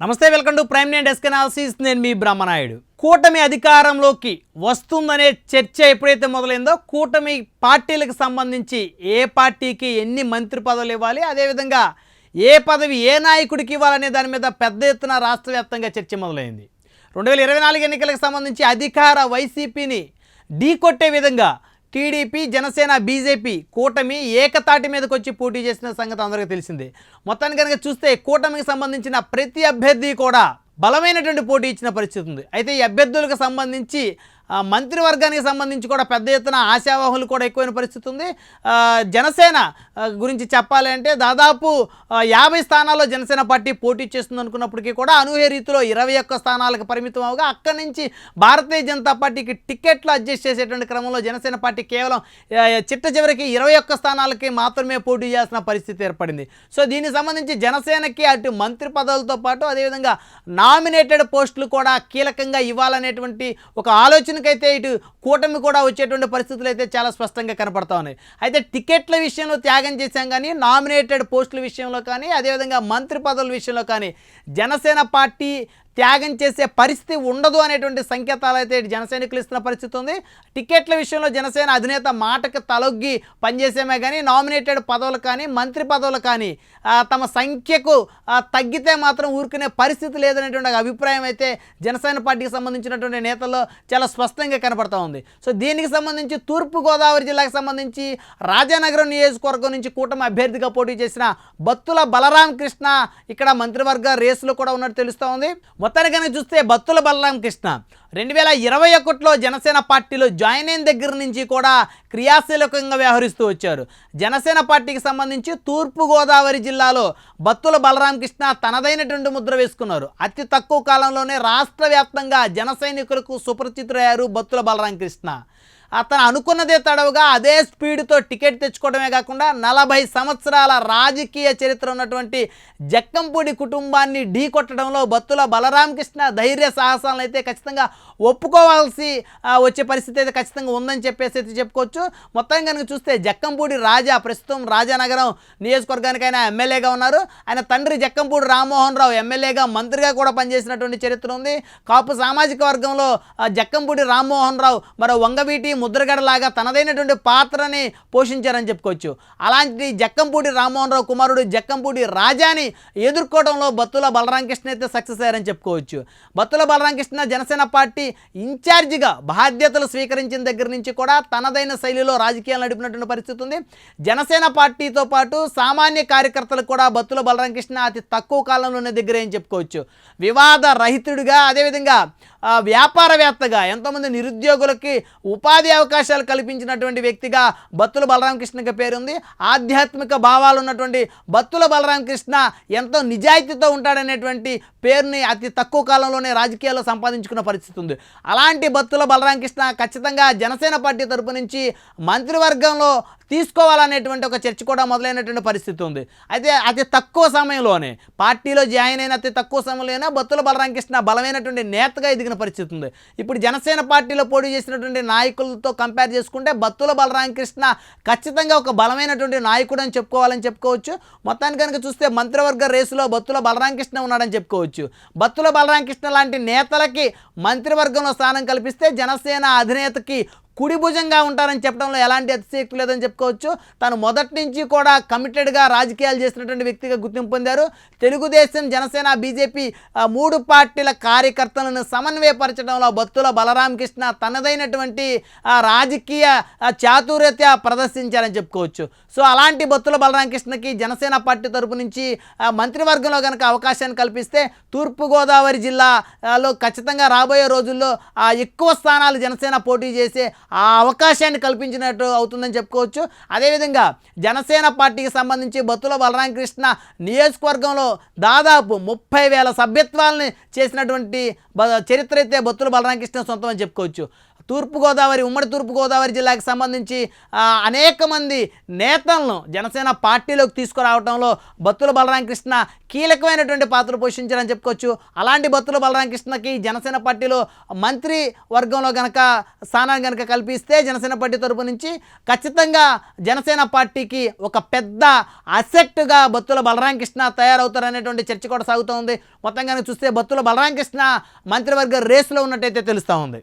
నమస్తే welcome to prime nine desk analysis. నేను మీ బ్రహ్మనాయుడు. కూటమి అధికారంలోకి వస్తుందనే చర్చ ఎప్పుడైతే మొదలైందో కూటమి పార్టీలకు సంబంధించి ఏ పార్టీకి ఎన్ని మంత్రి పదవులు ఇవ్వాలి అదేవిధంగా ఏ పదవి ఏ నాయకుడికి ఇవ్వాలనే దాని మీద పెద్ద ఎత్తున రాష్ట్ర వ్యాప్తంగా చర్చ మొదలైంది. రెండు వేల ఇరవై నాలుగు ఎన్నికలకు సంబంధించి అధికార వైసీపీని ఢీకొట్టే విధంగా టీడీపీ జనసేన బీజేపీ కూటమి ఏకతాటి మీదకి వచ్చి పోటీ చేసిన సంగతి అందరికీ తెలిసిందే. మొత్తానికి కనుక చూస్తే కూటమికి సంబంధించిన ప్రతి అభ్యర్థి కూడా బలమైనటువంటి పోటీ ఇచ్చిన పరిస్థితి ఉంది. అయితే ఈ అభ్యర్థులకు సంబంధించి మంత్రివర్గానికి సంబంధించి కూడా పెద్ద ఎత్తున ఆశావాహులు కూడా ఎక్కువైన పరిస్థితి ఉంది. జనసేన గురించి చెప్పాలి అంటే దాదాపు యాభై స్థానాల్లో జనసేన పార్టీ పోటీ చేస్తుంది అనుకున్నప్పటికీ కూడా అనూహ్య రీతిలో ఇరవై ఒక్క స్థానాలకు పరిమితం అవగా అక్కడి నుంచి భారతీయ జనతా పార్టీకి టికెట్లు అడ్జస్ట్ చేసేటువంటి క్రమంలో జనసేన పార్టీ కేవలం చిట్ట చివరికి ఇరవై ఒక్క స్థానాలకి మాత్రమే పోటీ చేయాల్సిన పరిస్థితి ఏర్పడింది. సో దీనికి సంబంధించి జనసేనకి అటు మంత్రి పదవులతో పాటు అదేవిధంగా నామినేటెడ్ పోస్టులు కూడా కీలకంగా ఇవ్వాలనేటువంటి ఒక ఆలోచన ఆలోచనకైతే ఇటు కూటమి కూడా వచ్చేటువంటి పరిస్థితులు అయితే చాలా స్పష్టంగా కనపడతా ఉన్నాయి. అయితే టికెట్ల విషయంలో త్యాగం చేశాం కానీ నామినేటెడ్ పోస్టుల విషయంలో కానీ అదేవిధంగా మంత్రి పదవుల విషయంలో కానీ జనసేన పార్టీ త్యాగం చేసే పరిస్థితి ఉండదు అనేటువంటి సంకేతాలు అయితే జనసైనికులు ఇస్తున్న పరిస్థితి ఉంది. టికెట్ల విషయంలో జనసేన అధినేత మాటకు తలొగ్గి పనిచేసేమే కానీ నామినేటెడ్ పదవులు కానీ మంత్రి పదవులు కానీ తమ సంఖ్యకు తగ్గితే మాత్రం ఊరుకునే పరిస్థితి లేదనేటువంటి అభిప్రాయం అయితే జనసేన పార్టీకి సంబంధించినటువంటి నేతల్లో చాలా స్పష్టంగా కనపడుతూ ఉంది. సో దీనికి సంబంధించి తూర్పుగోదావరి జిల్లాకు సంబంధించి రాజానగరం నియోజకవర్గం నుంచి కూటమి అభ్యర్థిగా పోటీ చేసిన బత్తుల బలరాం కృష్ణ ఇక్కడ మంత్రివర్గ రేసులో కూడా ఉన్నట్టు తెలుస్తూ ఉంది. మొత్తాన్ని కనుక చూస్తే బత్తుల బలరాం కృష్ణ. రెండు వేల ఇరవై ఒకటిలో జనసేన పార్టీలో జాయిన్ అయిన దగ్గర నుంచి కూడా క్రియాశీలకంగా వ్యవహరిస్తూ వచ్చారు. జనసేన పార్టీకి సంబంధించి తూర్పుగోదావరి జిల్లాలో బత్తుల బలరామకృష్ణ తనదైనటువంటి ముద్ర వేసుకున్నారు. అతి తక్కువ కాలంలోనే రాష్ట్ర వ్యాప్తంగా జన సైనికులకు సుపరిచితులయ్యారు బత్తుల బలరాం కృష్ణ. అతను అనుకున్నదే తడవుగా అదే స్పీడ్తో టికెట్ తెచ్చుకోవడమే కాకుండా నలభై సంవత్సరాల రాజకీయ చరిత్ర ఉన్నటువంటి జక్కంపూడి కుటుంబాన్ని ఢీ కొట్టడంలో బత్తుల బలరామకృష్ణ ధైర్య సాహసాలను అయితే ఖచ్చితంగా ఒప్పుకోవాల్సి వచ్చే పరిస్థితి అయితే ఖచ్చితంగా ఉందని చెప్పేసి అయితే చెప్పుకోవచ్చు. మొత్తం కనుక చూస్తే జక్కంపూడి రాజా ప్రస్తుతం రాజానగరం నియోజకవర్గానికి ఆయన ఎమ్మెల్యేగా ఉన్నారు. ఆయన తండ్రి జక్కంపూడి రామ్మోహన్ రావు ఎమ్మెల్యేగా మంత్రిగా కూడా పనిచేసినటువంటి చరిత్ర ఉంది. కాపు సామాజిక వర్గంలో ఆ, జక్కంపూడి రామ్మోహన్ రావు మరో వంగవీటి ముద్రగడలాగా తనదైనటువంటి పాత్రని పోషించారని చెప్పుకోవచ్చు. అలాంటి జక్కంపూడి రామ్మోహన్ రావు కుమారుడు జక్కంపూడి రాజాని ఎదుర్కోవడంలో బత్తుల బలరామకృష్ణ అయితే సక్సెస్ అయ్యారని చెప్పుకోవచ్చు. బత్తుల బలరామకృష్ణ జనసేన పార్టీ ఇన్ఛార్జిగా బాధ్యతలు స్వీకరించిన దగ్గర నుంచి కూడా తనదైన శైలిలో రాజకీయాలు నడిపినటువంటి పరిస్థితి ఉంది. జనసేన పార్టీతో పాటు సామాన్య కార్యకర్తలకు కూడా బత్తుల బలరామకృష్ణ అతి తక్కువ కాలంలోనే దగ్గర ఏం చెప్పుకోవచ్చు. వివాద రహితుడిగా అదేవిధంగా వ్యాపారవేత్తగా ఎంతోమంది నిరుద్యోగులకి ఉపాధి అవకాశాలు కల్పించినటువంటి వ్యక్తిగా బత్తుల బలరామకృష్ణకి పేరుంది. ఆధ్యాత్మిక భావాలు ఉన్నటువంటి బత్తుల బలరామకృష్ణ ఎంతో నిజాయితీతో ఉంటాడనేటువంటి పేరుని అతి తక్కువ కాలంలోనే రాజకీయాల్లో సంపాదించుకున్న పరిస్థితి ఉంది. అలాంటి బత్తుల బలరామకృష్ణ ఖచ్చితంగా జనసేన పార్టీ తరపు నుంచి మంత్రివర్గంలో తీసుకోవాలనేటువంటి ఒక చర్చ కూడా మొదలైనటువంటి పరిస్థితి ఉంది. అయితే అతి తక్కువ సమయంలోనే పార్టీలో జాయిన్ అయిన అతి తక్కువ సమయంలోనే బత్తుల బలరామకృష్ణ బలమైనటువంటి నేతగా ఎదిగిన పరిస్థితి ఉంది. ఇప్పుడు జనసేన పార్టీలో పోటీ చేసినటువంటి నాయకులతో కంపేర్ చేసుకుంటే బత్తుల బలరామకృష్ణ ఖచ్చితంగా ఒక బలమైనటువంటి నాయకుడు అని చెప్పుకోవాలని చెప్పుకోవచ్చు. మొత్తానికి కనుక చూస్తే మంత్రివర్గ రేసులో బత్తుల బలరామకృష్ణ ఉన్నాడని చెప్పుకోవచ్చు. బత్తుల బలరామకృష్ణ లాంటి నేతలకి మంత్రివర్గంలో స్థానం కల్పిస్తే జనసేన అధినేతకి కుడి భుజంగా ఉంటారని చెప్పడంలో ఎలాంటి అతిశక్తి లేదని చెప్పుకోవచ్చు. తను మొదటి నుంచి కూడా కమిటెడ్గా రాజకీయాలు చేసినటువంటి వ్యక్తిగా గుర్తింపు పొందారు. తెలుగుదేశం జనసేన బీజేపీ మూడు పార్టీల కార్యకర్తలను సమన్వయపరచడంలో బత్తుల బలరామకృష్ణ తనదైనటువంటి రాజకీయ చాతుర్యత ప్రదర్శించారని చెప్పుకోవచ్చు. సో అలాంటి బత్తుల బలరామకృష్ణకి జనసేన పార్టీ తరపు నుంచి మంత్రివర్గంలో కనుక అవకాశాన్ని కల్పిస్తే తూర్పుగోదావరి జిల్లాలో ఖచ్చితంగా రాబోయే రోజుల్లో ఎక్కువ స్థానాలు జనసేన పోటీ చేసే ఆ అవకాశాన్ని కల్పించినట్టు అవుతుందని చెప్పుకోవచ్చు. అదేవిధంగా జనసేన పార్టీకి సంబంధించి బత్తుల బలరామకృష్ణ నియోజకవర్గంలో దాదాపు ముప్పై వేల సభ్యత్వాలని చేసినటువంటి బ- చరిత్ర అయితే బత్తుల బలరామకృష్ణ సొంతం అని చెప్పుకోవచ్చు. తూర్పుగోదావరి ఉమ్మడి తూర్పుగోదావరి జిల్లాకి సంబంధించి అనేక మంది నేతలను జనసేన పార్టీలోకి తీసుకురావడంలో బత్తుల బలరామకృష్ణ కీలకమైనటువంటి పాత్ర పోషించారని చెప్పుకోవచ్చు. అలాంటి బత్తుల బలరామకృష్ణకి జనసేన పార్టీలో మంత్రి వర్గంలో గనక స్థానాన్ని గనక కల్పిస్తే జనసేన పార్టీ తరపు నుంచి ఖచ్చితంగా జనసేన పార్టీకి ఒక పెద్ద అసెట్గా బత్తుల బలరామకృష్ణ తయారవుతారనేటువంటి చర్చ కూడా సాగుతూ ఉంది మొత్తంగా చూస్తే బత్తుల బలరామకృష్ణ మంత్రివర్గ రేసులో ఉన్నట్టయితే తెలుస్తూ ఉంది.